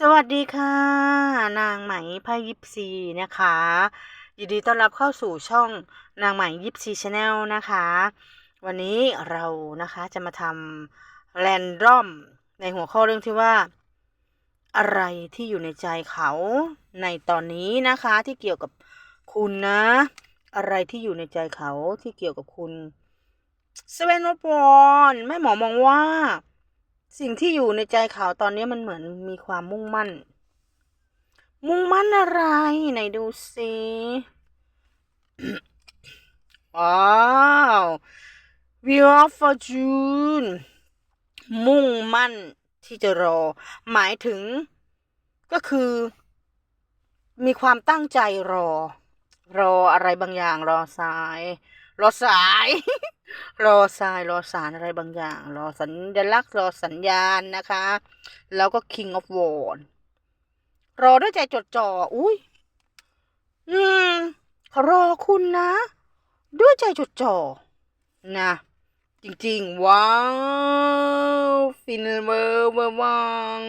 สวัสดีค่ะ นางไหมพายิปซีนะคะยินดีต้อนรับเข้าสู่ช่องนางไหมยิปซีชาแนลนะคะ วันนี้เรานะคะจะมาทำแรนดอมในหัวข้อเรื่องที่ว่า อะไรที่อยู่ในใจเขาในตอนนี้นะคะที่เกี่ยวกับคุณนะ อะไรที่อยู่ในใจเขาที่เกี่ยวกับคุณสเวนวปอนแม่หมอมองว่า สิ่งที่อยู่ในใจเขาตอนนี้มันเหมือนมีความมุ่งมั่น มุ่งมั่นอะไร ไหนดูสิว้าว Wheel of Fortune มุ่งมั่นที่จะรอ หมายถึงก็คือ มีความตั้งใจรอ รออะไรบางอย่างรอสาย รอสาย รอสายรอสารอะไรบางอย่าง รอสัญลักษณ์รอสัญญาณนะคะ แล้วก็ King of w a r รอด้วยใจจดจ่ออุ้ยอืมรอคุณนะ ด้วยใจจดจ่อนะจริงๆ ว้าว ฟินเวอร์เวอร์วัง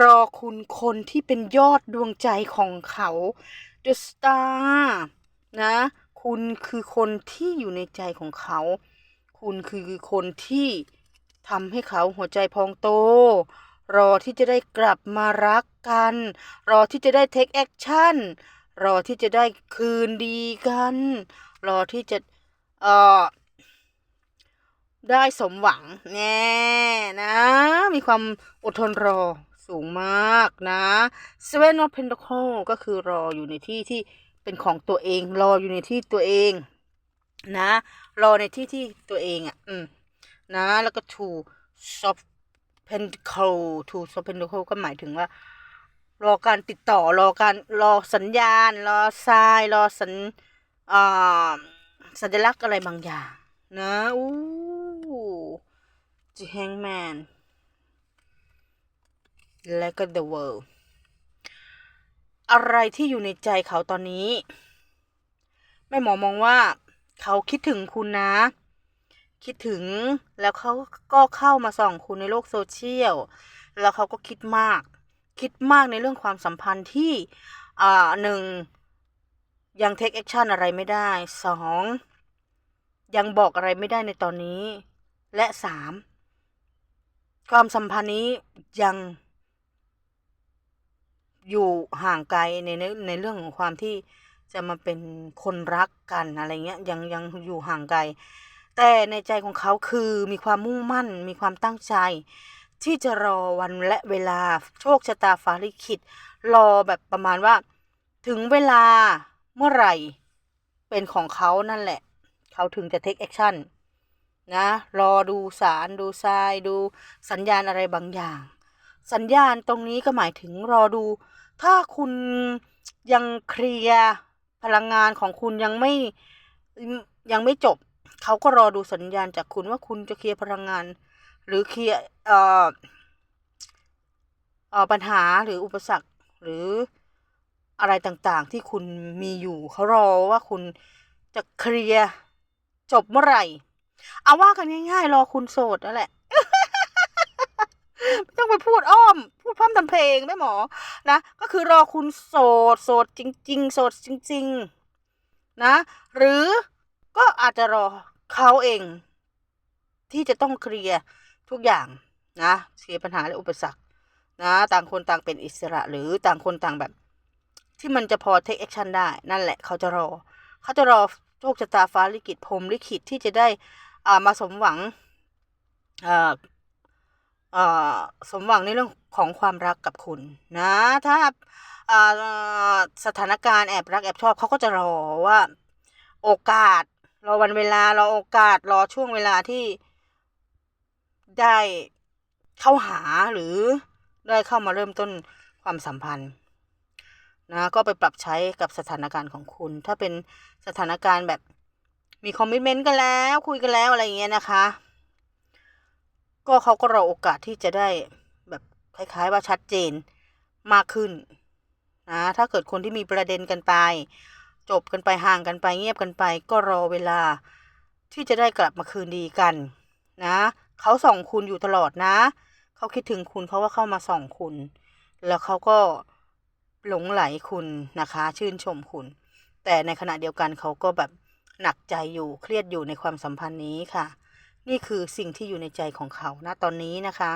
รอคุณคนที่เป็นยอดดวงใจของเขา The Star นะ คุณคือคนที่อยู่ในใจของเขา คุณคือคนที่ทำให้เขาหัวใจพองโต รอที่จะได้กลับมารักกัน รอที่จะได้ take action รอที่จะได้คืนดีกัน รอที่จะเอ่อได้สมหวังแน่นะ มีความอดทนรอสูงมากนะ Seven of Pentacles ก็คือรออยู่ในที่ที่ เป็นของตัวเอง รออยู่ในที่ตัวเอง นะ รอในที่ที่ตัวเองอะ อืม นะ แล้วก็ to soft pentacle to soft pentacle ก็หมายถึงว่า รอการติดต่อ รอการ รอสัญญาณ รอทราย รอสัญอ่าสัญลักษณ์อะไรบางอย่าง นะอู้จีแฮงแมนและก็ the world อะไรที่อยู่ในใจเขาตอนนี้แม่หมอมองว่าเขาคิดถึงคุณนะ คิดถึงแล้วเขาก็เข้ามาส่องคุณในโลกโซเชียลแล้วเขาก็คิดมาก คิดมากในเรื่องความสัมพันธ์ที่อ่าหนึ่งยังเทคแอคชั่นอะไรไม่ได้สองยังบอกอะไรไม่ได้ในตอนนี้ และสามความสัมพันธ์นี้ยัง อยู่ห่างไกลในในในเรื่องของความที่จะมาเป็นคนรักกันอะไรเงี้ยยังยังอยู่ห่างไกล แต่ในใจของเขาคือมีความมุ่งมั่น มีความตั้งใจ ที่จะรอวันและเวลาโชคชะตาฟ้าลิขิต รอแบบประมาณว่า ถึงเวลาเมื่อไหร่เป็นของเขานั่นแหละ เขาถึงจะ take action นะ รอดูสารดูทรายดูสัญญาณอะไรบางอย่าง สัญญาณตรงนี้ก็หมายถึงรอดู ถ้าคุณยังเคลียร์พลังงานของคุณยังไม่ยังไม่จบ เขาก็รอดูสัญญาณจากคุณว่าคุณจะเคลียร์พลังงาน หรือเคลียร์เอ่อเอ่อปัญหาหรืออุปสรรคหรืออะไรต่างๆ ที่คุณมีอยู่เขารอว่าคุณจะเคลียร์จบเมื่อไหร่ เอาว่ากันง่ายๆ รอคุณโสดนั่นแหละ ไม่ต้องไปพูดอ้อม พูดพร่ำทำเพลงแม่หมอ นะ ก็คือรอคุณโสด โสดจริง ๆ โสดจริง ๆ นะ หรือก็อาจจะรอเขาเอง ที่จะต้องเคลียร์ทุกอย่างนะเคลียร์ปัญหาและอุปสรรค นะ ต่างคนต่างเป็นอิสระ หรือต่างคนต่างแบบ ที่มันจะพอ take action ได้ นั่นแหละ เขาจะรอ เขาจะรอโชคชะตาฟ้าลิขิตพรมลิขิตที่จะได้อ่ามาสมหวังอ่า สมหวังในเรื่องของความรักกับคุณนะ ถ้าสถานการณ์แอบรักแอบชอบเขาก็จะรอว่าโอกาสรอวันเวลารอโอกาสรอช่วงเวลาที่ได้เข้าหาหรือได้เข้ามาเริ่มต้นความสัมพันธ์นะก็ไปปรับใช้กับสถานการณ์ของคุณ ถ้าเป็นสถานการณ์แบบมีคอมมิชเมนต์กันแล้วคุยกันแล้วอะไรอย่างเงี้ยนะคะ ก็เขาก็รอโอกาสที่จะได้แบบคล้ายๆว่าชัดเจนมากขึ้นนะถ้าเกิดคนที่มีประเด็นกันไป จบกันไปห่างกันไปเงียบกันไป ก็รอเวลาที่จะได้กลับมาคืนดีกัน นะเขาส่องคุณอยู่ตลอดนะ เขาคิดถึงคุณเขาก็เข้ามาส่องคุณ แล้วเขาก็หลงไหลคุณนะคะ ชื่นชมคุณ แต่ในขณะเดียวกันเขาก็แบบหนักใจอยู่เครียดอยู่ในความสัมพันธ์นี้ค่ะ นี่คือสิ่งที่อยู่ในใจของเขานะตอนนี้นะคะ